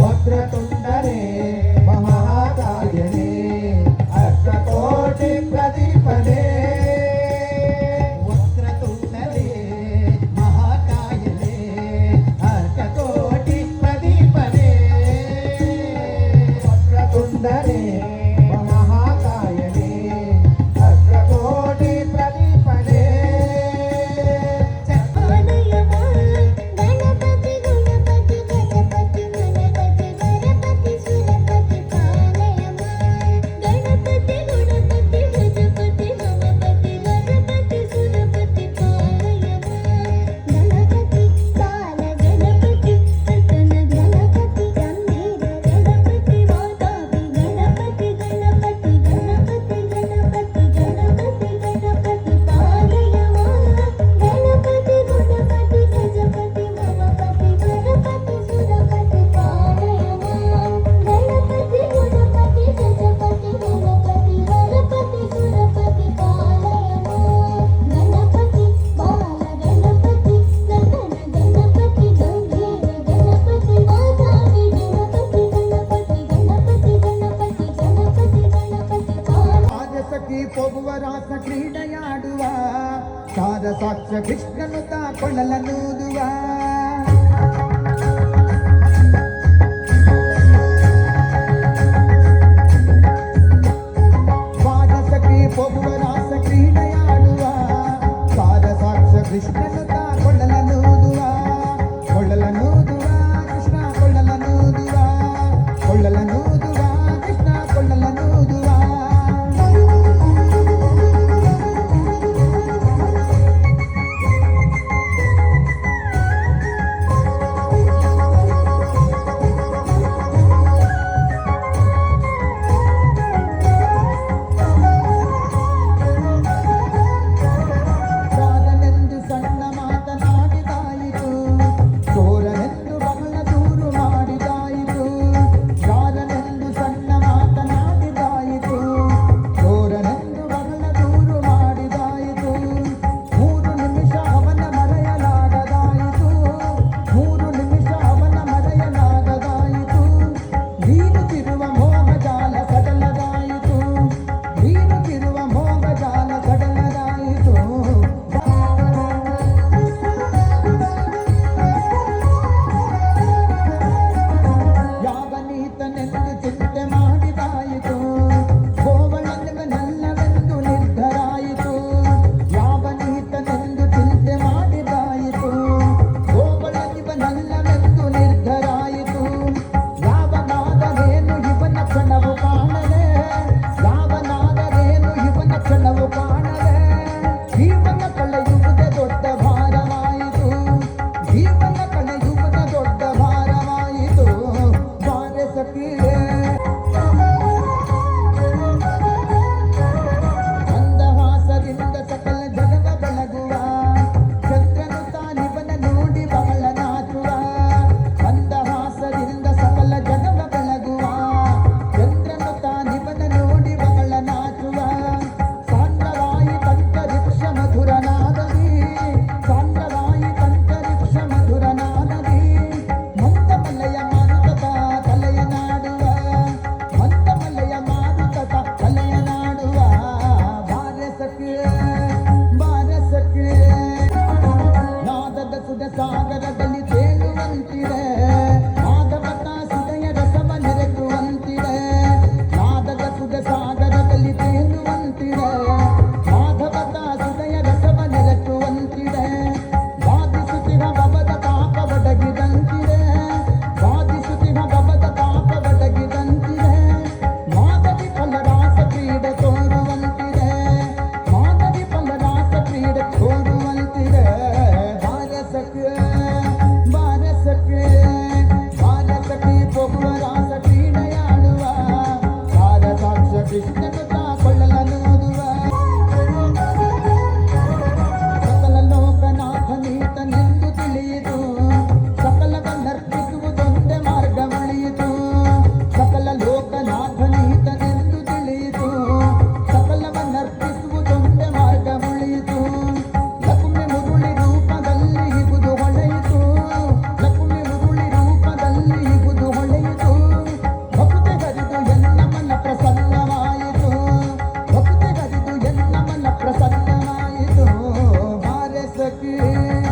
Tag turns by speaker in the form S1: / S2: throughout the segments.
S1: otra contaré. ನಡೆಯಾಡುವ ಸಾಧ ಸಾಕ್ಷ್ಯ ಕೃಷ್ಣನು ತಾಕೊಳ್ಳಲ ನೂದುವ ಸಾಧ ಸಕ್ರಿ ಪೊಗುವ ರಾಸ ಕ್ರೀಡೆಯಾಡುವ ಸಾಧ ಸಾಕ್ಷ್ಯ ಕೃಷ್ಣನು que é की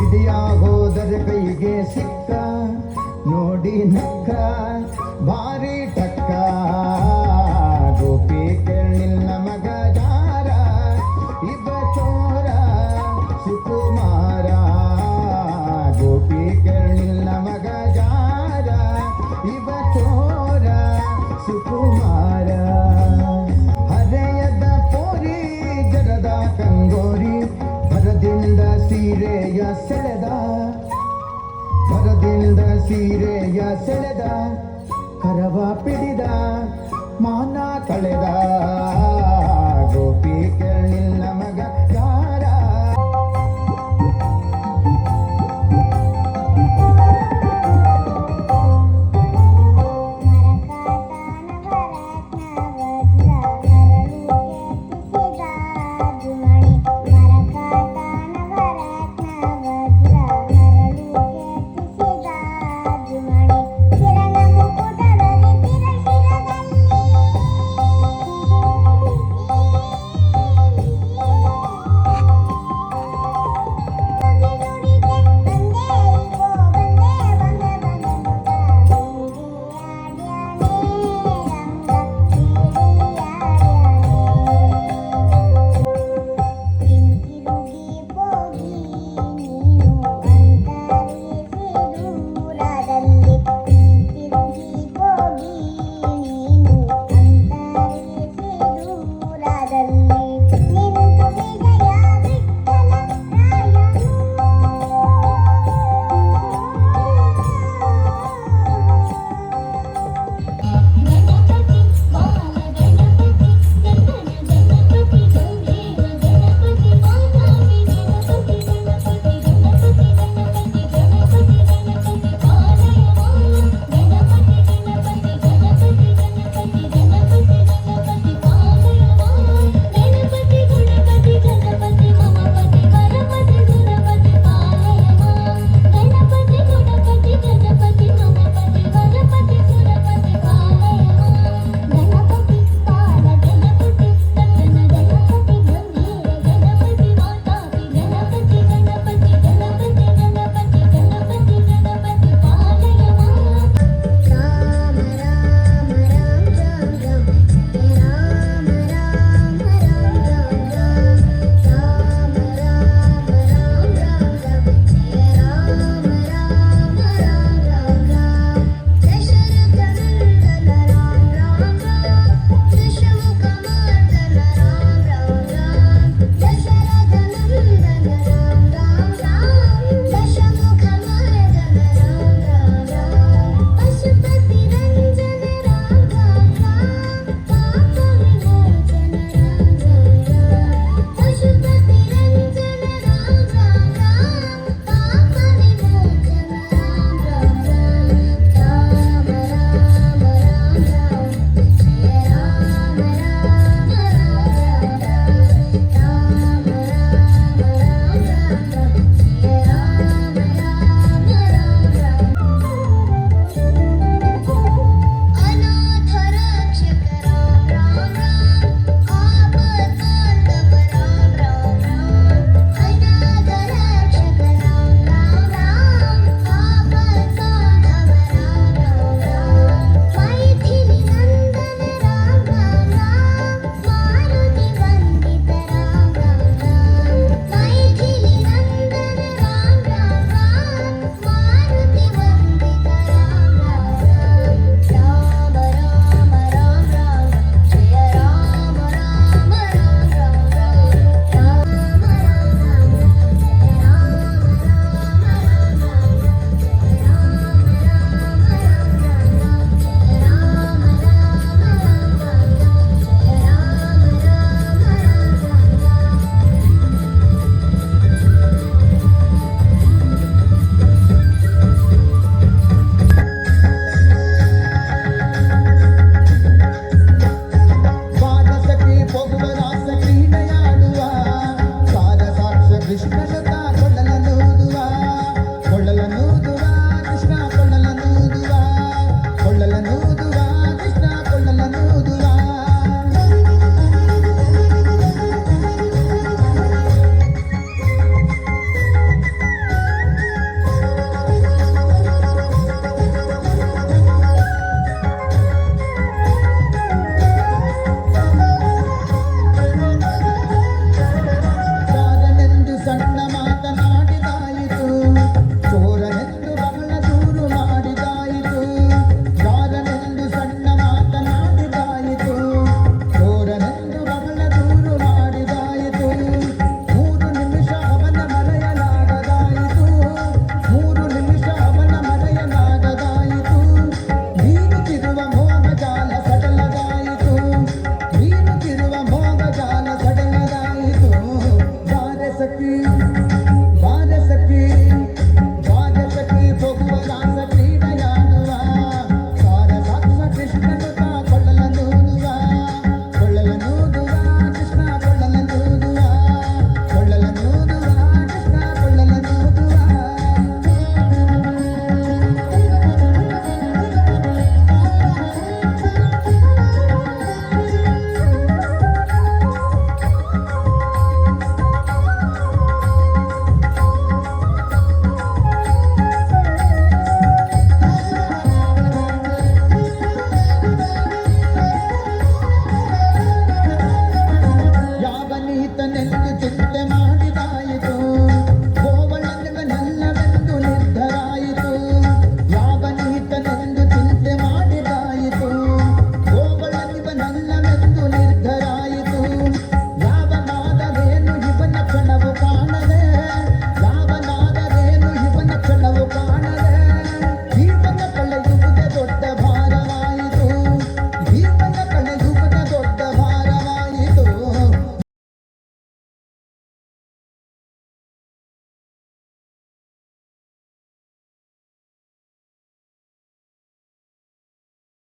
S1: ಹಿಡಿಯ ಹೋದರ ಕೈಗೆ ಸಿಕ್ಕ ನೋಡಿ ನಕ್ಕ ಭಾರಿ ಟಕ್ಕ. ಸೀರೆಯ ಸೆಳೆದ. ಮರದಿಂದ ಸೀರೆಯ ಸೆಳೆದ. ಕರವ ಪಿಡಿದ ಮಾನ ಕಳೆದ. ಗೋಪಿ